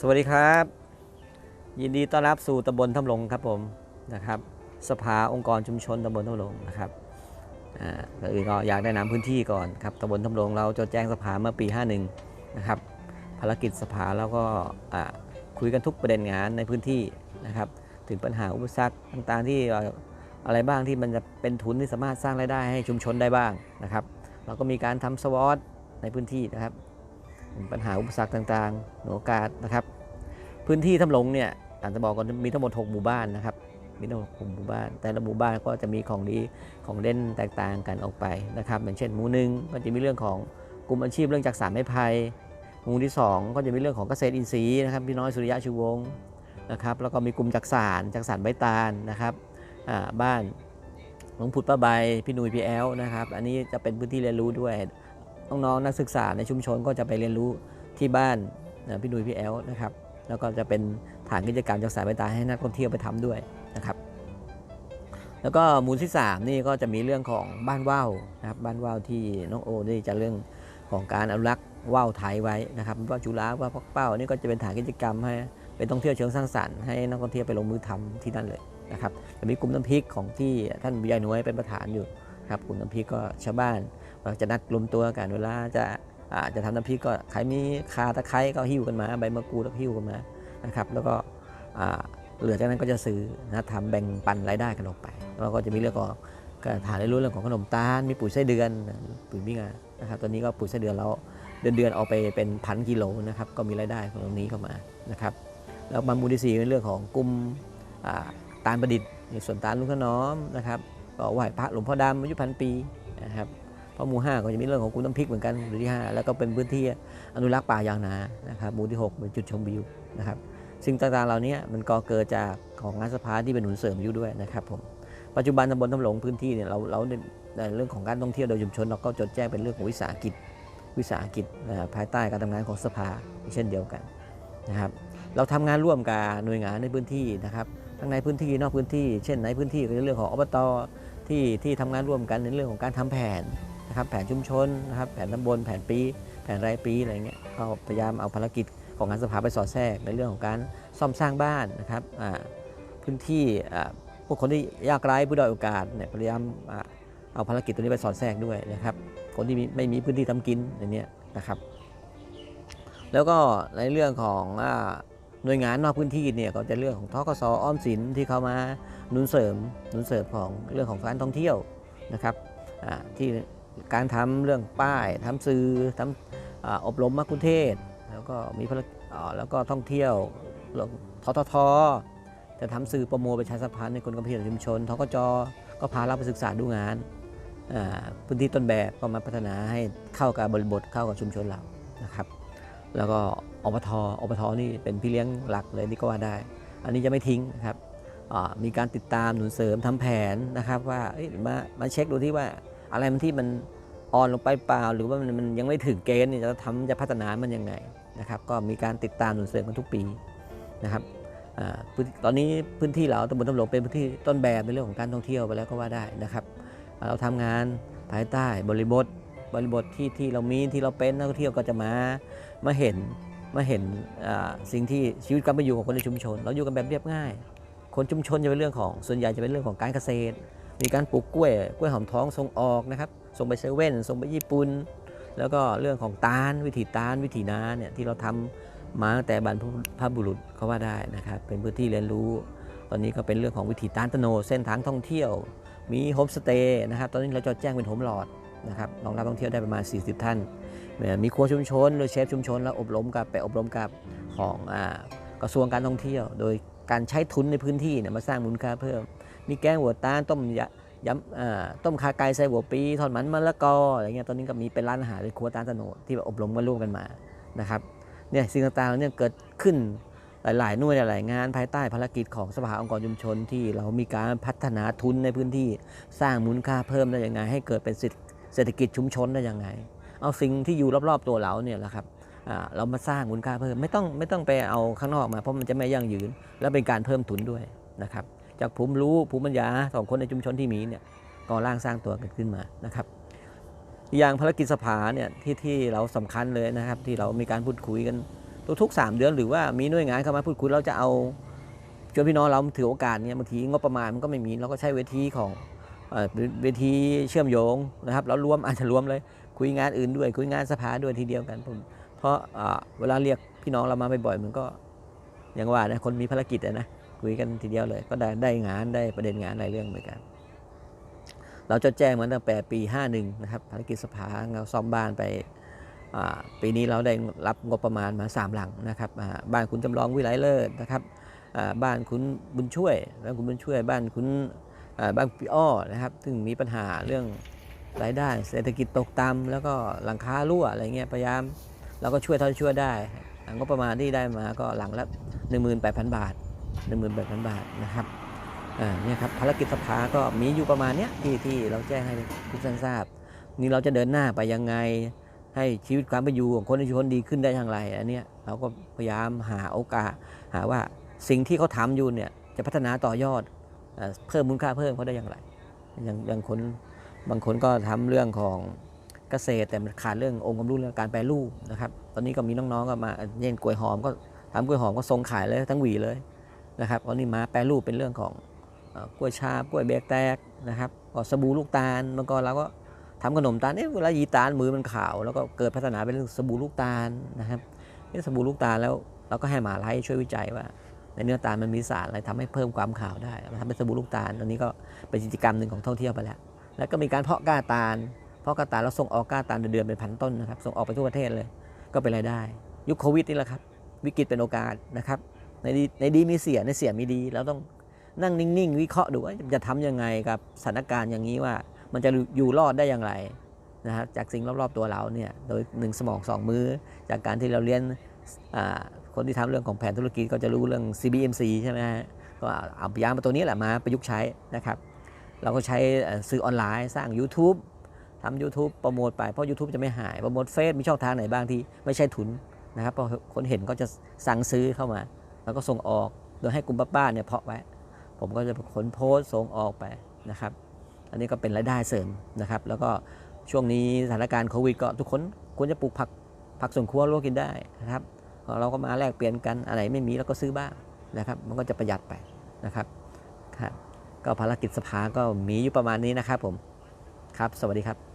สวัสดีครับ ยินดีต้อนรับสู่ตำบลทำลงครับผมนะครับ สภาองค์กรชุมชนตำบลทำลงนะครับอ่าก็อื่นก็อยากแนะนำพื้นที่ก่อนครับตำบลทำลงเราจดแจ้งสภาเมื่อปี 51 นะครับ ภารกิจสภาแล้วก็คุยกันทุกประเด็นงานในพื้นที่นะครับ ถึงปัญหาอุปสรรคต่างๆที่เอ่ออะไรบ้างที่มันจะเป็นทุนที่สามารถสร้างรายได้ให้ชุมชนได้บ้างนะครับ เราก็มีการทำสวอตในพื้นที่นะครับ ปัญหาอุปสรรคต่างๆโอกาสนะครับ พื้นที่ทำหลงเนี่ยอาจจะบอกก่อนมีทั้งหมด 6 หมู่บ้านนะครับ มีทั้งหมด6หมู่บ้าน แต่ละหมู่บ้านก็จะมีของดีของเด่นแตกต่างกันออกไปนะครับอย่างเช่น หมู่หนึ่งก็จะมีเรื่องของกลุ่มอาชีพเรื่องจักสารไม้ไผ่หมู่ที่ 2 ก็จะมีเรื่องของเกษตรอินทรีย์นะครับพี่น้อยสุริยะชูวงศ์นะครับแล้วก็มีกลุ่มจักสารจักสารใบตาลนะครับบ้านหลวงพุทธป้าใบพี่นุยพี่แอลนะครับ อันนี้จะเป็นพื้นที่เรียนรู้ด้วย น้องๆนักศึกษาในชุมชนก็จะไปเรียนรู้ที่บ้านพี่นุยพี่แอลนะครับ แล้วก็จะเป็นฐานกิจกรรมจากสายใบตาให้นักท่องเที่ยวไปทำด้วยนะครับ แล้วก็หมู่ที่3นี่ก็จะมีเรื่องของบ้านว่าวนะครับบ้านว่าวที่น้องโอนี่จะเรื่องของการอนุรักษ์ว่าวไทยไว้นะครับว่าวจุฬาว่าวพักเป้านี่ก็จะเป็นฐานกิจกรรมให้เป็นท่องเที่ยวเชิงสร้างสรรค์ให้นักท่องเที่ยวไปลงมือทำที่นั่นเลยนะครับจะมีกลุ่มน้ำพริกของที่ท่านวิยายหน่วยเป็นประธานอยู่ครับกลุ่มน้ำพริกก็ชาวบ้าน เราจะนัดรวมตัวกันเวลาจะอาจะทำน้ำพริกก็ใครมีคาตะไคร้ก็หิ้วกันมา ใบมะกรูดก็หิ้วกันมานะครับ แล้วก็เหลือจากนั้นก็จะซื้อนะทำแบ่งปันรายได้กันออกไปแล้วก็จะมีเรื่องของการฐานเรียนรู้เรื่องของขนมตาลมีปุ๋ยไส้เดือนปุ๋ยมิงานะครับตอนนี้ก็ปุ๋ยไส้เดือนเราเดือนเดือนเอาไปเป็นพันกิโลนะครับก็มีรายได้ของตรงนี้เข้ามานะครับแล้วมามูลที่สี่เป็นเรื่องของกลุ่มตาลประดิษฐ์ในส่วนตาลลุงขนอมนะครับก็ไหว้พระหลวงพ่อดำอายุพันปีนะครับ เพราะหมู่5ก็จะมีเรื่องของกุ้งน้ำพริกเหมือนกันหมู่ที่ 5 แล้วก็เป็นพื้นที่อนุรักษ์ป่ายางนานะครับหมู่ที่ 6 เป็นจุดชมวิวนะครับสิ่งต่างๆเหล่านี้มันก็เกิดจากของงานสภาที่เป็นหนุนเสริมอยู่ด้วยนะครับผมปัจจุบันตำบลทำหลงพื้นที่เนี่ยเราเราในเรื่องของการท่องเที่ยวโดยชุมชนเราก็จดแจ้งเป็นเรื่องของวิสาหกิจวิสาหกิจภายใต้การทำงานของสภาเช่นเดียวกันนะครับเราทำงานร่วมกับหน่วยงานในพื้นที่นะครับทั้งในพื้นที่นอกพื้นที่ เช่นในพื้นที่ก็จะเรื่องของอบตที่ที่ทำงานร่วมกันในเรื่องของการทำแผน นะครับแผนชุมชนนะครับแผนตำบลแผนปี แผนรายปีอะไรเงี้ยก็พยายามเอาภารกิจของงานสภาไปสอดแทรกในเรื่องของการซ่อมสร้างบ้านนะครับพื้นที่พวกคนที่ยากไร้ผู้ด้อยโอกาสเนี่ยพยายามอเอาภารกิจตัวนี้ไปสอดแทรกด้วยนะครับคนที่ไม่มีพื้นที่ทำกินในเนี้ยนะครับ แล้วก็ในเรื่องของอหน่วยงานนอกพื้นที่เนี่ยก็จะเรื่องของทกสอ้อมสินที่เขามาหนุนเสริมหนุนเสริมของเรื่องของการท่องเที่ยวนะครับที่ การทำเรื่องป้ายทำสื่อทำอาอบรมมัคคุเทศ แล้วก็มีแล้วก็ท่องเที่ยวเรื่องทททจะทำสื่อโปรโมทประชาสัมพันธ์ในคนกำเพียชุมชนทกจก็พาเราไปศึกษาดูงานพื้นที่ต้นแบบก็มาพัฒนาให้เข้ากับบริบทเข้ากับชุมชนเรานะครับ แล้วก็อบทอบทนี่เป็นพี่เลี้ยงหลักเลยนี่ก็ว่าได้ อันนี้จะไม่ทิ้งนะครับมีการติดตามหนุนเสริมทำแผนนะครับ ว่ามามาเช็คดูที่ว่า อะไรมันที่มันอ่อนลงไปเปล่า หรือว่ามันมนยังไม่ถึงเกณฑ์เนี่ยจะทำจะพัฒนามันยังไงนะครับก็มีการติดตามหนุนเสริมกันทุกปีนะครับอตอนนี้พื้นที่เราตำบลตำหลงเป็นพื้นที่ต้นแบบในเรื่องของการท่องเที่ยวไปแล้วก็ว่าได้นะครับ เราทำงานภายใต้บริบทบริบทที่ที่เรามีที่เราเป็นนักท่องเที่ยวก็จะมามาเห็นมาเห็นสิ่งที่ชีวิตการเป็นอยู่ของคนในชุมชน เราอยู่กันแบบเรียบง่าย คนชุมชนจะเป็นเรื่องของส่วนใหญ่จะเป็นเรื่องของการเกษตร มีการปลูกกล้วยกล้วยหอมท้องส่งออกนะครับส่งไปเซเว่นส่งไปญี่ปุ่นแล้วก็เรื่องของตาลวิถีตาลวิถีนาเนี่ยที่เราทำมาตั้งแต่บรรพบุรุษเขาว่าได้นะครับเป็นพื้นที่เรียนรู้ ตอนนี้ก็เป็นเรื่องของวิถีตาลตะโน เส้นทางท่องเที่ยว มีโฮมสเตย์นะครับตอนนี้เราจะแจ้งเป็นโฮมหลอดนะครับรองรับท่องเที่ยวได้ประมาณ 40 ท่าน มีครัวชุมชนหรือเชฟชุมชนแล้วอบรมกับไปอบรมกับของอกระทรวงการท่องเที่ยว โดยการใช้ทุนในพื้นที่เนี่ยมาสร้างมูลค่าเพิ่ม มีแกงหัวตาลต้มยำยำต้มขาไก่ใส่หัวปีทอดมันมะละกออะไรเงี้ยตอนนี้ก็มีเป็นร้านอาหารเป็นครัวตาลตะโนดที่แบบอบรมกันร่วมกันมานะครับเนี่ยสิ่งต่างๆเนี่ยเกิดขึ้นหลายๆหน่วยหลายงานภายใต้ภารกิจของสภาองค์กรชุมชน ที่เรามีการพัฒนาทุนในพื้นที่สร้างมูลค่าเพิ่มได้ยังไง ให้เกิดเป็นเศรษฐกิจชุมชนได้ยังไง เอาสิ่งที่อยู่รอบๆตัวเราเนี่ยแหละครับเรามาสร้างมูลค่าเพิ่มไม่ต้องไม่ต้องไปเอาข้างนอกมาเพราะมันจะไม่ยั่งยืน และเป็นการเพิ่มทุนด้วยนะครับ จากภูมิรู้ภูมิปัญญาของคนในชุมชนที่มีเนี่ยก็ร่างสร้างตัวกันขึ้นมานะครับ อย่างภารกิจสภาเนี่ยที่ที่เราสำคัญเลยนะครับ ที่เรามีการพูดคุยกันทุกๆ3เดือนหรือว่ามีหน่วยงานเข้ามาพูดคุยเราจะเอาชวนพี่น้องเราถือโอกาสเนี่ยบางทีงบประมาณมันก็ไม่มีเราก็ใช้เวทีของเวทีเชื่อมโยงนะครับแล้วรวมอาจจะรวมเลยคุยงานอื่นด้วย คุยงานสภาด้วยทีเดียวกันผมเพราะเวลาเรียกพี่น้องเรามาบ่อยๆมันก็อย่างว่านะคนมีภารกิจนะ คุยกันทีเดียวเลย ก็ได้ได้งานได้ประเด็นงานหลายเรื่องเหมือนกัน เราจะแจ้งมาตั้งแต่ปี 51 นะครับภารกิจสภาเราซ่อมบ้านไปปีนี้เราได้รับงบประมาณมา 3 หลังนะครับบ้านคุณจำลองวิไลเลิศนะครับบ้านคุณบุญช่วยบ้านคุณบุญช่วย บ้านคุณบ้านพี่อ้อนะครับ ซึ่งมีปัญหาเรื่องรายได้เศรษฐกิจตกต่ำแล้วก็หลังคารั่วอะไรเงี้ยพยายามเราก็ช่วยเท่าที่ช่วยได้งบประมาณที่ได้มาก็หลังละ18,000 บาท 18,000 บาทนะครับเนี่ยครับภารกิจสภาก็มีอยู่ประมาณเนี้ยที่ที่เราแจ้งให้ทุกท่านทราบ นี่เราจะเดินหน้าไปยังไง ให้ชีวิตความเป็นอยู่ของคนในชุมชนดีขึ้นได้อย่างไรอันเนี้ยเราก็พยายามหาโอกาส หาว่าสิ่งที่เขาทำอยู่เนี่ยจะพัฒนาต่อยอดเอเพิ่มมูลค่าเพิ่มเขาได้อย่างไรอย่างอย่างคนบางคนก็ทำเรื่องของเกษตรแต่มันขาดเรื่ององค์ความรู้เรื่องการแปรรูปนะครับ ตอนนี้ก็มีน้องๆก็มาเช่นกล้วยหอมก็ทำกล้วยหอมก็ทรงขายเลยทั้งหวีเลย นะครับตอนนี้มาแปรรูปเป็นเรื่องของกล้วยชาบกล้วยเบกแตกนะครับก็สบู่ลูกตาลเมื่อก่อนเราก็ทำขนมตาลเอ๊ะเวลายีตาลมือมันขาว แล้วก็เกิดพัฒนาเป็นเรื่องสบู่ลูกตาลนะครับนี่สบู่ลูกตาลแล้วเราก็ให้หมาไลยช่วยวิจัยว่า ในเนื้อตาลมันมีสารอะไรทำให้เพิ่มความขาวได้มาทำเป็นสบู่ลูกตาลอันนี้ก็เป็นกิจกรรมหนึ่งของท่องเที่ยวไปแล้ว แล้วก็มีการเพาะก้าตาลเพาะก้าตาลแล้วส่งออกก้าตาลเดือนเป็นพันต้นนะครับส่งออกไปทั่วประเทศเลยก็เป็นรายได้ ยุคโควิดนี่แหละครับวิกฤตเป็นโอกาสนะครับ ในดีในดีมีเสียในเสียมีดีเราต้องนั่งนิ่งๆ วิเคราะห์ดูว่าจะทำยังไงกับสถานการณ์อย่างนี้ว่า มันจะอยู่รอดได้อย่างไรนะฮะจากสิ่งรอบๆตัวเราเนี่ยโดยหนึ่งสมองสองมือ จากการที่เราเรียนคนที่ทำเรื่องของแผนธุรกิจก็จะรู้เรื่อง CBMC ใช่ไหมฮะก็เอาพยายามมาตัวนี้แหละมาประยุกต์ใช้นะครับ เราก็ใช้สื่อออนไลน์สร้าง YouTube ทำ YouTube โปรโมทไปเพราะ YouTube จะไม่หายโปรโมทเฟซมีช่องทางไหนบ้างที่ไม่ใช่ทุนนะครับพอคนเห็นก็จะสั่งซื้อเข้ามา แล้วก็ส่งออกโดยให้กลุ่มป้าๆเนี่ยเพาะไว้ ผมก็จะเป็นโพสส่งออกไปนะครับ อันนี้ก็เป็นรายได้เสริมนะครับ แล้วก็ช่วงนี้สถานการณ์โควิดก็ทุกคนควรจะปลูกผักผักสวนครัวลวกกินได้นะครับ เราก็มาแลกเปลี่ยนกันอะไรไม่มีเราก็ซื้อบ้างนะครับ มันก็จะประหยัดไปนะครับครับก็ภารกิจสภาก็มีอยู่ประมาณนี้นะครับผมครับ สวัสดีครับ